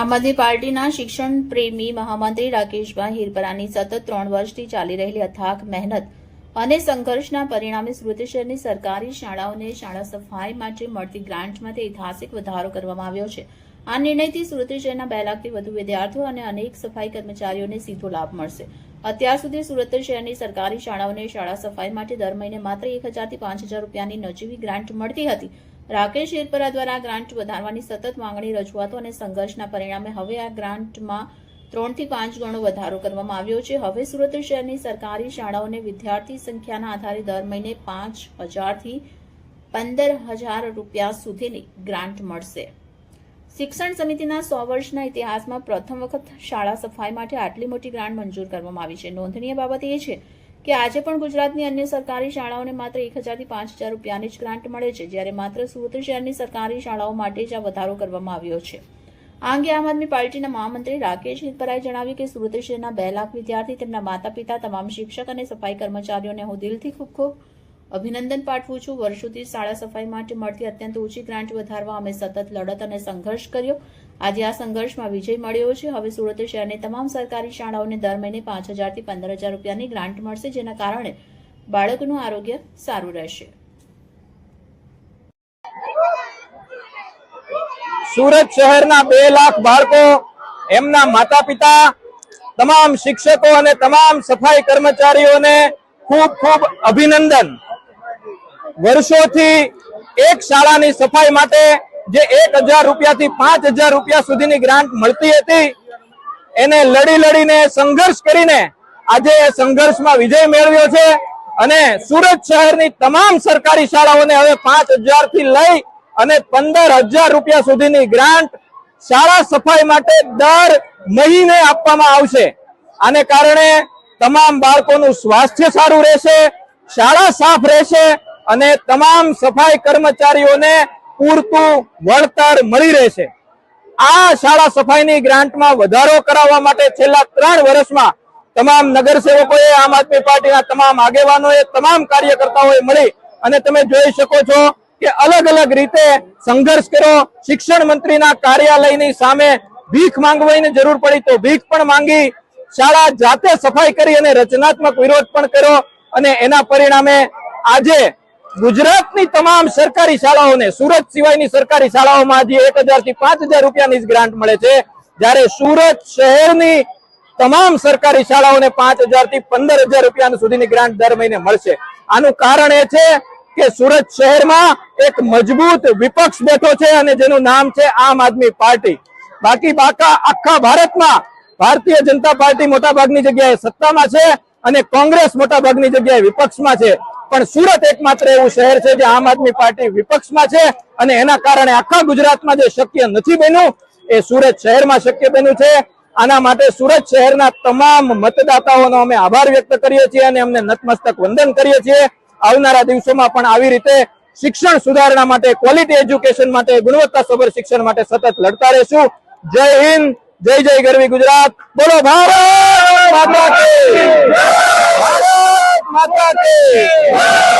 આમ આદમી પાર્ટીના શિક્ષણ પ્રેમી મહામંત્રી રાકેશભાઈ હિરપરાની સતત ત્રણ વર્ષથી ચાલી રહેલી અથાક મહેનત અને સંઘર્ષના પરિણામે સુરત શહેરની સરકારી શાળાઓને શાળા સફાઈ માટે મળતી ગ્રાન્ટમાંથી ઐતિહાસિક વધારો કરવામાં આવ્યો છે. આ નિર્ણયથી સુરત શહેરના બે લાખથી વધુ વિદ્યાર્થીઓ અને અનેક સફાઈ કર્મચારીઓને સીધો લાભ મળશે. અત્યાર સુધી સુરત શહેરની સરકારી શાળાઓને શાળા સફાઈ માટે દર મહિને માત્ર એક હજારથી પાંચ હજાર રૂપિયાની નજીવી ગ્રાન્ટ મળતી હતી. રાકેશ શેરપરા દ્વારા ગ્રાન્ટ વધારવાની સતત માંગણી, રજૂઆતો અને સંઘર્ષના પરિણામે હવે આ ગ્રાન્ટમાં ત્રણથી પાંચ ગણો વધારો કરવામાં આવ્યો છે. હવે સુરત શહેરની સરકારી શાળાઓને વિદ્યાર્થી સંખ્યાના આધારે દર મહિને પાંચ હજારથી પંદર હજાર રૂપિયા સુધીની ગ્રાન્ટ મળશે. શિક્ષણ સમિતિના સો વર્ષના ઇતિહાસમાં પ્રથમ વખત શાળા સફાઈ માટે આટલી મોટી ગ્રાન્ટ મંજૂર કરવામાં આવી છે. નોંધનીય બાબત એ છે કે આજે પણ ગુજરાતની અન્ય સરકારી શાળાઓને માત્ર એક હજારથી પાંચ હજાર રૂપિયાની જ ગ્રાન્ટ મળે છે, જ્યારે માત્ર સુરત શહેરની સરકારી શાળાઓ માટે જ આ વધારો કરવામાં આવ્યો છે. આ અંગે આમ આદમી પાર્ટીના મહામંત્રી રાકેશ હિતપરાએ જણાવ્યું કે સુરત શહેરના બે લાખ વિદ્યાર્થી તેમના માતા પિતા તમામ શિક્ષક અને સફાઈ કર્મચારીઓને હું દિલથી ખૂબ ખૂબ અભિનંદન પાઠવું છું. વર્ષોથી શાળા સફાઈ માટે મળતી અત્યંત ઊંચી ગ્રાન્ટ વધારવા અમે સતત લડત અને સંઘર્ષ કર્યો. આજે આ સંઘર્ષમાં વિજય મળ્યો છે. હવે સુરત શહેરની તમામ સરકારી શાળાઓને દર મહિને પાંચ હજારથી પંદર રૂપિયાની ગ્રાન્ટ મળશે, જેના કારણે બાળકનું આરોગ્ય સારું રહેશે. સુરત શહેરના બે લાખ બાળકો, એમના માતા પિતા તમામ શિક્ષકો અને તમામ સફાઈ કર્મચારીઓને ખૂબ ખૂબ અભિનંદન. વર્ષોથી એક શાળાની સફાઈ માટે જે એક હજાર રૂપિયાથી પાંચ હજાર રૂપિયા સુધીની ગ્રાન્ટ મળતી હતી, એને લડી લડીને સંઘર્ષ કરીને આજે સંઘર્ષમાં વિજય મેળવ્યો છે અને સુરત શહેરની તમામ સરકારી શાળાઓને હવે પાંચ હજારથી લઈ અને પંદર હજાર રૂપિયા સુધીની ગ્રાન્ટ શાળા સફાઈ માટે દર મહિને આપવામાં આવશે. આને કારણે તમામ બાળકોનું સ્વાસ્થ્ય સારું રહેશે, શાળા સાફ રહેશે અને તમામ સફાઈ કર્મચારીઓને પૂરતું વળતર મળી રહેશે. આ શાળા સફાઈની ગ્રાન્ટમાં વધારો કરાવવા માટે છેલ્લા ત્રણ વર્ષમાં તમામ નગરસેવકોએ, આમ આદમી પાર્ટીના તમામ આગેવાનોએ, તમામ કાર્યકર્તાઓએ મળી અને તમે જોઈ શકો છો કે અલગ અલગ રીતે સંઘર્ષ કર્યો. શિક્ષણ મંત્રીના કાર્યાલયની સામે ભીખ માંગવાની જરૂર પડી તો ભીખ પણ માંગી. શાળા જાતે સફાઈ કરી અને રચનાત્મક વિરોધ પણ કર્યો અને એના પરિણામે આજે ગુજરાતની તમામ સરકારી શાળાઓને, સુરત સિવાયની સરકારી શાળાઓમાં આજે એક થી પાંચ રૂપિયાની જ ગ્રાન્ટ મળે છે. જ્યારે સુરત શહેરની તમામ સરકારી શાળાઓને પાંચથી પંદર રૂપિયા સુધીની ગ્રાન્ટ દર મહિને મળશે. આનું કારણ એ છે કે સુરત શહેરમાં એક મજબૂત વિપક્ષ બેઠો છે અને જેનું નામ છે આમ આદમી પાર્ટી. બાકી બાકા આખા ભારતમાં ભારતીય જનતા પાર્ટી મોટા ભાગની જગ્યાએ સત્તામાં છે અને કોંગ્રેસ મોટાભાગની જગ્યાએ વિપક્ષમાં છે. પણ સુરત એકમાત્ર એવું શહેર છે જે આમ આદમી પાર્ટી વિપક્ષમાં છે અને એના કારણે આખા ગુજરાતમાં જે શક્ય નથી બન્યું, એ સુરત શહેરમાં શક્ય બન્યું છે. આના માટે સુરત શહેરના તમામ મતદાતાઓનો અમે આભાર વ્યક્ત કરીએ છીએ અને અમને નતમસ્તક વંદન કરીએ છીએ. આવનારા દિવસોમાં પણ આવી રીતે શિક્ષણ સુધારણા માટે ક્વોલિટી એજ્યુકેશન માટે, ગુણવત્તાસભર શિક્ષણ માટે સતત લડતા રહેશું. જય હિન્દ, જય જય ગરવી ગુજરાત. બોલો ભારત ભારત માતા કી